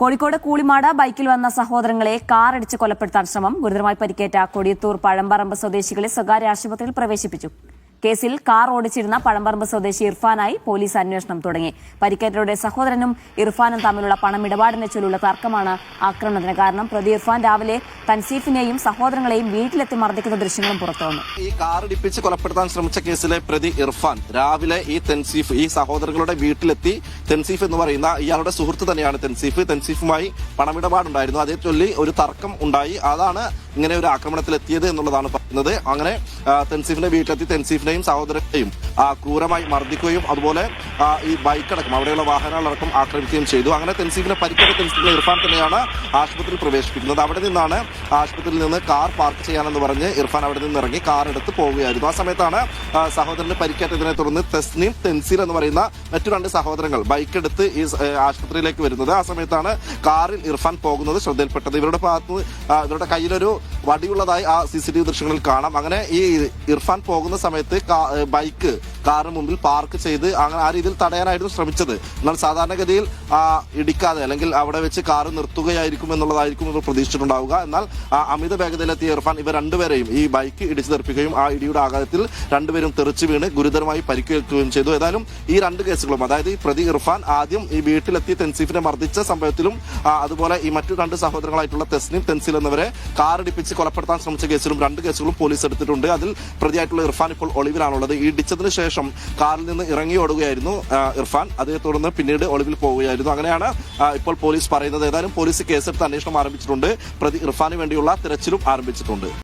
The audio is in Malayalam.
കോഴിക്കോട് കൂളിമാട് ബൈക്കിൽ വന്ന സഹോദരങ്ങളെ കാറടിച്ച് കൊലപ്പെടുത്താൻ ശ്രമം ഗുരുതരമായി പരിക്കേറ്റ കൊടിയത്തൂർ പഴമ്പറമ്പ് സ്വദേശികളെ സ്വകാര്യ ആശുപത്രിയിൽ പ്രവേശിപ്പിച്ചു. കേസിൽ കാർ ഓടിച്ചിരുന്ന പഴമ്പറമ്പ് സ്വദേശി ഇർഫാനായി പോലീസ് അന്വേഷണം തുടങ്ങി. പരിക്കേറ്റവരുടെ സഹോദരനും ഇർഫാനും തമ്മിലുള്ള പണമിടപാടിനെ ചൊല്ലുള്ള തർക്കമാണ് ആക്രമണത്തിന് കാരണം. പ്രതി ഇർഫാൻ രാവിലെ തൻസീഫിനെയും സഹോദരങ്ങളെയും വീട്ടിലെത്തി മർദ്ദിക്കുന്ന ദൃശ്യങ്ങളും പുറത്തുവന്നു ഈ കാർ ഇടിപ്പിച്ച് കൊലപ്പെടുത്താൻ ശ്രമിച്ച കേസിലെ പ്രതി ഇർഫാൻ രാവിലെ ഈ തൻസീഫ് ഈ സഹോദരങ്ങളുടെ വീട്ടിലെത്തി തൻസീഫ് എന്ന് പറയുന്ന ഇയാളുടെ സുഹൃത്ത് തന്നെയാണ് തൻസീഫ്. തൻസീഫുമായി പണമിടപാടുണ്ടായിരുന്നു. അതേ ചൊല്ലി ഒരു തർക്കം ഉണ്ടായി. അതാണ് ഇങ്ങനെ ഒരു ആക്രമണത്തിൽ എത്തിയത് എന്നുള്ളതാണ് പറയുന്നത്. അങ്ങനെ തെൻസീഫിന്റെ വീട്ടിലെത്തി തെൻസീഫിനെയും സഹോദരനെയും ക്രൂരമായി മർദ്ദിക്കുകയും അതുപോലെ ഈ ബൈക്ക് അടക്കം അവിടെയുള്ള വാഹനങ്ങളടക്കം ആക്രമിക്കുകയും ചെയ്തു. അങ്ങനെ തെൻസീഫിനെ പരിക്കേറ്റ തെൻസീഫിനെ ഇർഫാൻ തന്നെയാണ് ആശുപത്രിയിൽ പ്രവേശിപ്പിക്കുന്നത്. അവിടെ നിന്നാണ് ആശുപത്രിയിൽ നിന്ന് കാർ പാർക്ക് ചെയ്യാനെന്ന് പറഞ്ഞ് ഇർഫാൻ അവിടെ നിന്ന് ഇറങ്ങി കാർ എടുത്ത് പോവുകയായിരുന്നു. ആ സമയത്താണ് സഹോദരന് പരിക്കേറ്റതിനെ തുടർന്ന് തെസ്നീം തെൻസീൽ എന്ന് പറയുന്ന മറ്റു രണ്ട് സഹോദരങ്ങൾ ബൈക്ക് എടുത്ത് ഈ ആശുപത്രിയിലേക്ക് വരുന്നത്. ആ സമയത്താണ് കാറിൽ ഇർഫാൻ പോകുന്നത് ശ്രദ്ധയിൽപ്പെട്ടത്. ഇവരുടെ ഭാഗത്ത് ഇവരുടെ കയ്യിലൊരു വടിയുള്ളതായി ആ സി സി ടി വി ദൃശ്യങ്ങളിൽ കാണാം. അങ്ങനെ ഈ ഇർഫാൻ പോകുന്ന സമയത്ത് ബൈക്ക് കാറിന് മുമ്പിൽ പാർക്ക് ചെയ്ത് അങ്ങനെ ആ രീതിയിൽ തടയാനായിരുന്നു ശ്രമിച്ചത്. എന്നാൽ സാധാരണഗതിയിൽ ഇടിക്കാതെ അല്ലെങ്കിൽ അവിടെ വെച്ച് കാറ് നിർത്തുകയായിരിക്കും എന്നുള്ളതായിരിക്കും ഇവർ പ്രതീക്ഷിച്ചിട്ടുണ്ടാവുക. എന്നാൽ അമിത വേഗതയിലെത്തിയ ഇർഫാൻ ഇവർ രണ്ടുപേരെയും ഈ ബൈക്ക് ഇടിച്ചു തെറിപ്പിക്കുകയും ആ ഇടിയുടെ ആഘാതത്തിൽ രണ്ടുപേരും തെറിച്ചു വീണ് ഗുരുതരമായി പരിക്കേൽക്കുകയും ചെയ്തു. ഏതായാലും ഈ രണ്ട് കേസുകളും അതായത് ഈ പ്രതി ഇർഫാൻ ആദ്യം ഈ വീട്ടിലെത്തി തെൻസീഫിനെ മർദ്ദിച്ച സംഭവത്തിലും അതുപോലെ ഈ മറ്റു രണ്ട് സഹോദരങ്ങളായിട്ടുള്ള തെസ്നീം തെൻസിൽ എന്നിവരെ കാർ ഇടിപ്പിച്ച് കൊലപ്പെടുത്താൻ ശ്രമിച്ച കേസിലും രണ്ട് കേസുകളും പോലീസ് എടുത്തിട്ടുണ്ട്. അതിൽ പ്രതിയായിട്ടുള്ള ഇർഫാൻ ഇപ്പോൾ ഒളിവിലാണുള്ളത്. ഇടിച്ചതിന് ശേഷം കാറിൽ നിന്ന് ഇറങ്ങി ഓടുകയായിരുന്നു ഇർഫാൻ. അതേ തുടർന്ന് പിന്നീട് ഒളിവിൽ പോവുകയായിരുന്നു. അങ്ങനെയാണ് ഇപ്പോൾ പോലീസ് പറയുന്നത്. ഏതായാലും പോലീസ് കേസെടുത്ത് അന്വേഷണം ആരംഭിച്ചിട്ടുണ്ട്. പ്രതി ഇർഫാന് വേണ്ടിയുള്ള തിരച്ചിലും ആരംഭിച്ചിട്ടുണ്ട്.